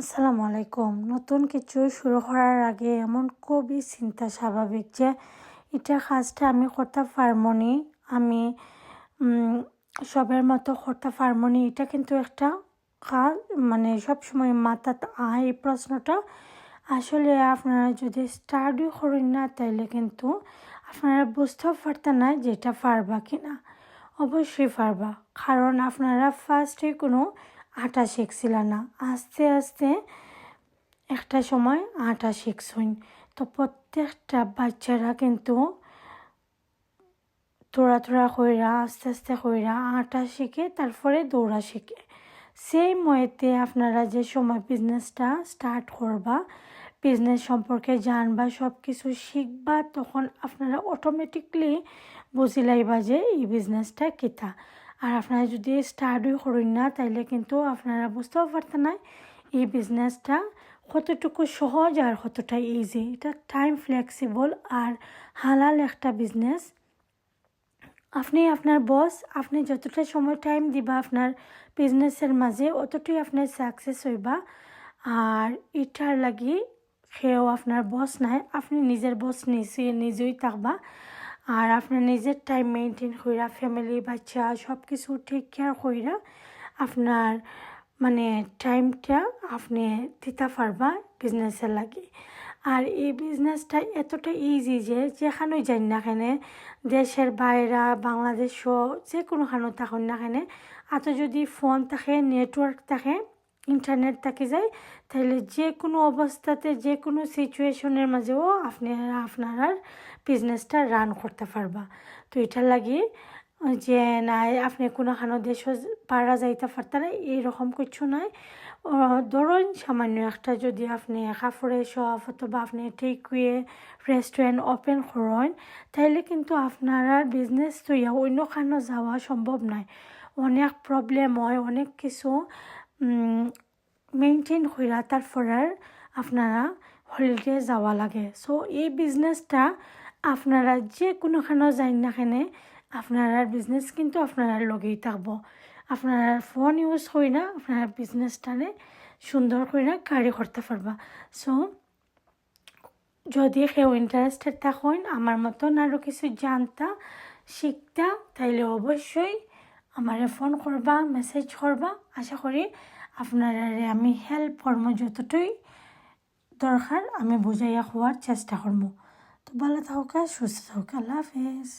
আসসালামু আলাইকুম। নতুন কিছু শুরু করার আগে এমন খুবই চিন্তা স্বাভাবিক যে এটা কাজটা আমি করতে পারমনি আমি সবের মতো করতে পারমনি এটা কিন্তু একটা কাজ মানে সবসময় মাথাতে আয় এই প্রশ্নটা। আসলে আপনারা যদি স্টাডি করেন না, তাইলে কিন্তু আপনারা বুঝতেও পারতেন না যে এটা পারবা কি না অবশ্যই পারবা। কারণ আপনারা ফার্স্টে কোনো আটা শিখছিল না। আস্তে আস্তে একটা সময় আটা শিখছইন তো প্রত্যেকটা বাচ্চারা কিন্তু তোড়া তোড়া কইরা, আস্তে আস্তে কইরা আটা শিখে তারপরে দৌড়া শিখে সেই ময়েতে আপনারা যে সময় বিজনেসটা স্টার্ট করবা বিজনেস সম্পর্কে জানবা সব কিছু শিখবা, তখন আপনারা অটোমেটিকলি বুঝি লাইবা যে এই বিজনেসটা কিতা। আর আপনারা যদি স্টার্টই করেন না, তাইলে কিন্তু আপনারা বুঝতেও পারতেন না এই বিজনেসটা কতটুকু সহজ আর কতটা ইজি এটা টাইম ফ্লেক্সিবল আর হালাল একটা বিজনেস আপনি আপনার বস আপনি যতটা সময় টাইম দিবা আপনার বিজনেসের মাঝে, অতটাই আপনার সাকসেস হইবা। আর এটার লাগি সেও আপনার বস নাই, আপনি নিজের বস নিজে, নিজেই থাকবা। আর আপনার নিজের টাইম মেনটেন কইরা ফ্যামিলি বাচ্চা সব কিছু টেক কেয়ার কইরা আপনার মানে টাইমটা আপনি দিতে পারবা বিজনেসের লাগে। আর এই বিজনেসটা এতটা ইজি যে যেখানেই যাই না কেনে, দেশের বাইরা, বাংলাদেশও যে কোনোখানো থাকুন না কেনে এত যদি ফোন থাকে নেটওয়ার্ক থাকে ইন্টারনেট থাকে যায় তাহলে যে কোনো অবস্থাতে যে কোনো সিচুয়েশনের মাঝেও আপনারা আপনার বিজনেসটা রান করতে পারবা। তো এটার লাগি যে নাই, আপনি কোনোখানো দেশ পারা যাইতে পারতেন এইরকম কিছু নয় ধরুন সামান্য একটা যদি আপনি কাপড়ের শপ অথবা আপনি টেকওয়ে রেস্টুরেন্ট ওপেন করেন তাহলে কিন্তু আপনারা বিজনেস তো ইয়া যাওয়া সম্ভব নয় অনেক প্রবলেম হয়, অনেক কিছু মেনটেন কইরা তারপরে আপনারা হলিডে যাওয়া লাগে। সো এই বিজনেসটা আপনারা যে কোনোখানো যাই না কেনে আপনার বিজনেস কিন্তু আপনারা লগেই থাকব। আপনারা ফোন ইউজ করি না আপনারা বিজনেসটানে সুন্দর করে না গাড়ি করতে পারবা। সো যদি কেউ ইন্টারেস্টেড থাকেন, আমার মতন আরও কিছু জানতা, শিখতা, তাইলে অবশ্যই আমারে ফোন করবা মেসেজ করবা, আশা করি আপনারা আমি হেল্প করব যতটুই দরকার, আমি বুঝাইয়া খোয়ার চেষ্টা করব তো ভালো থাকা, সুস্থ থাকা, আল্লাহ হাফেজ।